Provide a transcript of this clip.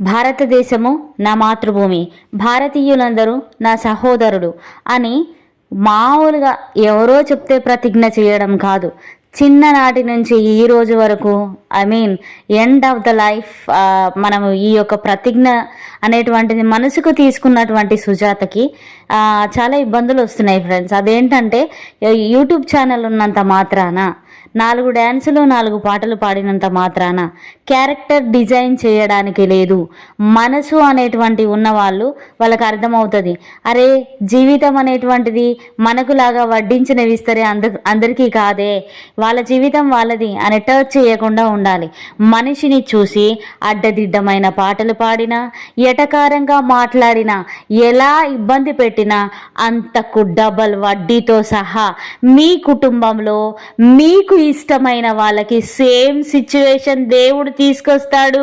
భారతదేశము నా మాతృభూమి. భారతీయులందరూ నా సహోదరుడు అని మామూలుగా ఎవరో చెప్తే ప్రతిజ్ఞ చేయడం కాదు. చిన్ననాటి నుంచి ఈ రోజు వరకు I mean end of the life మనము ఈ యొక్క ప్రతిజ్ఞ అనేటువంటిది మనసుకు తీసుకున్నటువంటి సుజాతకి చాలా ఇబ్బందులు వస్తున్నాయి ఫ్రెండ్స్ అదేంటంటే యూట్యూబ్ ఛానల్ ఉన్నంత మాత్రాన నాలుగు డ్యాన్సులు నాలుగు పాటలు పాడినంత మాత్రాన క్యారెక్టర్ డిజైన్ చేయడానికి లేదు. మనసు అనేటువంటి ఉన్నవాళ్ళు వాళ్ళకి అర్థమవుతుంది. అరే జీవితం అనేటువంటిది మనకులాగా వడ్డించినవి విస్తరే అంద అందరికీ కాదే. వాళ్ళ జీవితం వాళ్ళది అని టచ్ చేయకుండా ఉండాలి. మనిషిని చూసి అడ్డదిడ్డమైన పాటలు పాడినా ఎటకారంగా మాట్లాడినా ఎలా ఇబ్బంది పెట్టినా అంతకు డబల్ వడ్డీతో సహా మీ కుటుంబంలో మీకు ఇష్టమైన వాళ్ళకి సేమ్ సిచ్యువేషన్ దేవుడు తీసుకొస్తాడు.